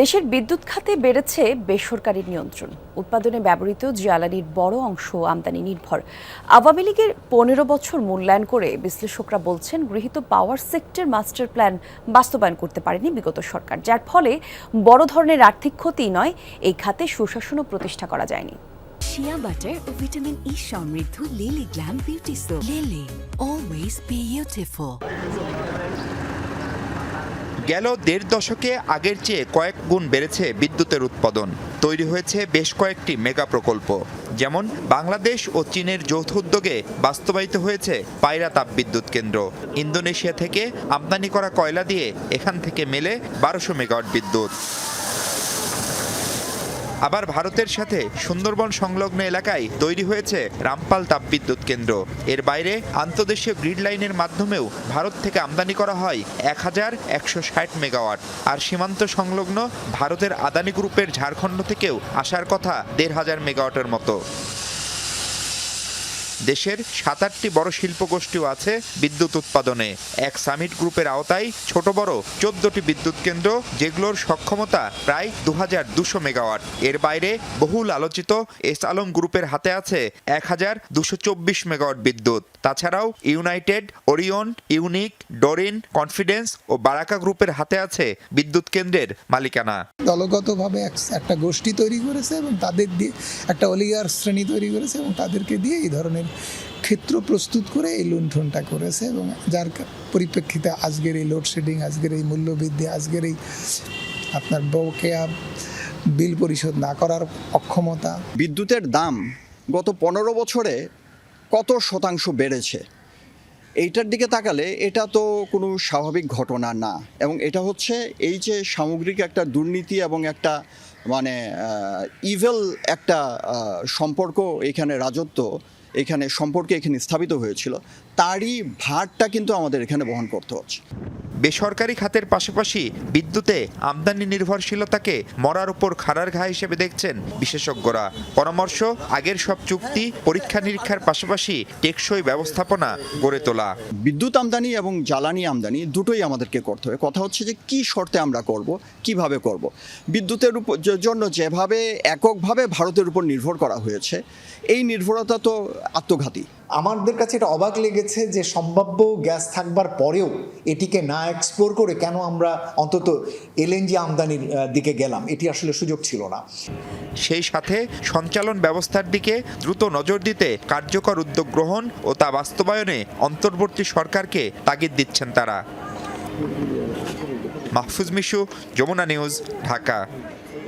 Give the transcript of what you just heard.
দেশের বিদ্যুৎ খাতে বেড়েছে বেসরকারি নিয়ন্ত্রণ। উৎপাদনে ব্যবহৃত জ্বালানির বড় অংশ আমদানি নির্ভর। আওয়ামী লীগের পনেরো বছর মূল্যায়ন করে বিশ্লেষকরা বলছেন, গৃহীত পাওয়ার সেক্টর মাস্টার প্ল্যান বাস্তবায়ন করতে পারেনি বিগত সরকার। যার ফলে বড় ধরনের আর্থিক ক্ষতি নয়, এই খাতে সুশাসনও প্রতিষ্ঠা করা যায়নি। শিয়া বাটার ও ভিটামিন ই সমৃদ্ধ Lily glam beauty soap Lily always beautiful গেল দেড় দশকে আগের চেয়ে কয়েক গুণ বেড়েছে বিদ্যুতের উৎপাদন। তৈরি হয়েছে বেশ কয়েকটি মেগা প্রকল্প, যেমন বাংলাদেশ ও চীনের যৌথ উদ্যোগে বাস্তবায়িত হয়েছে পায়রা তাপবিদ্যুৎ কেন্দ্র। ইন্দোনেশিয়া থেকে আমদানি করা কয়লা দিয়ে এখান থেকে মেলে বারোশো মেগাওয়াট বিদ্যুৎ। আবার ভারতের সাথে সুন্দরবন সংলগ্ন এলাকায় তৈরি হয়েছে রামপাল তাপবিদ্যুৎ কেন্দ্র। এর বাইরে আন্তদেশীয় গ্রিড লাইনের মাধ্যমেও ভারত থেকে আমদানি করা হয় এক হাজার একশো ষাট মেগাওয়াট। আর সীমান্ত সংলগ্ন ভারতের আদানি গ্রুপের ঝাড়খণ্ড থেকেও আসার কথা দেড় হাজার মেগাওয়াটের মতো। দেশের সাত আটটি বড় শিল্প গোষ্ঠীও আছে বিদ্যুৎ উৎপাদনে। এক সামিট গ্রুপের আওতায় ছোট বড় চোদ্দটি বিদ্যুৎ কেন্দ্র, যেগুলোর সক্ষমতা প্রায় দু হাজার দুশো মেগাওয়াট। এর বাইরে বহুল আলোচিত এস আলম গ্রুপের হাতে আছে এক হাজার দুশো চব্বিশ মেগাওয়াট বিদ্যুৎ। তাছাড়াও United, Orion, Unique, Doreen, Confidence ও বারাকা গ্রুপের হাতে আছে বিদ্যুৎ কেন্দ্রের মালিকানা। দলগতভাবে এক- একটা গোষ্ঠী তৈরি করেছে এবং তাদের দিয়ে একটা অলিগার শ্রেণি তৈরি করেছে এবং তাদেরকে দিয়ে এই ধরনের ক্ষেত্র প্রস্তুত করে এই লুণ্ঠনটা করেছে এবং যার পরিপ্রেক্ষিতে আজকের এই লোডশেডিং আজকের এই মূল্যবৃদ্ধি, আজকের এই আপনার বকেয়া বিল পরিশোধ না করার অক্ষমতা। বিদ্যুতের দাম গত পনেরো বছরে কত শতাংশ বেড়েছে? এইটার দিকে তাকালে এটা তো কোনো স্বাভাবিক ঘটনা না। এবং এটা হচ্ছে এই যে সামগ্রিক একটা দুর্নীতি এবং একটা মানে ইভেল একটা সম্পর্ক এখানে রাজত্ব, এখানে সম্পর্কে এখানে স্থাপিত হয়েছিল, তারই ভারটা কিন্তু আমাদের এখানে বহন করতে হচ্ছে। বেসরকারি খাতের পাশাপাশি বিদ্যুতে আমদানি নির্ভরশীলতাকে মরার উপর খাড়ার ঘা হিসেবে দেখছেন বিশেষজ্ঞরা। পরামর্শ, আগের সব চুক্তি, পরীক্ষা নিরীক্ষার পাশাপাশি টেকসই ব্যবস্থাপনা গড়ে তোলা। বিদ্যুৎ আমদানি এবং জ্বালানি আমদানি দুটোই আমাদেরকে করতে হবে। কথা হচ্ছে যে কি শর্তে আমরা করব, কীভাবে করব? বিদ্যুতের উপর জন্য যেভাবে, এককভাবে ভারতের উপর নির্ভর করা হয়েছে, এই নির্ভরতা তো আত্মঘাতী। আমাদের কাছে এটা অবাক লেগেছে যে সম্ভাব্য গ্যাস থাকবার পরেও এটিকে না এক্সপ্লোর করে কেন আমরা অন্তত এলএনজি আমদানির দিকে গেলাম। এটি আসলে সুযোগ ছিল না। সেই সাথে সঞ্চালন ব্যবস্থার দিকে দ্রুত নজর দিতে কার্যকর উদ্যোগ গ্রহণ ও তা বাস্তবায়নে অন্তর্বর্তী সরকারকে তাগিদ দিচ্ছেন তারা। মাহফুজ মিশু, যমুনা নিউজ, ঢাকা।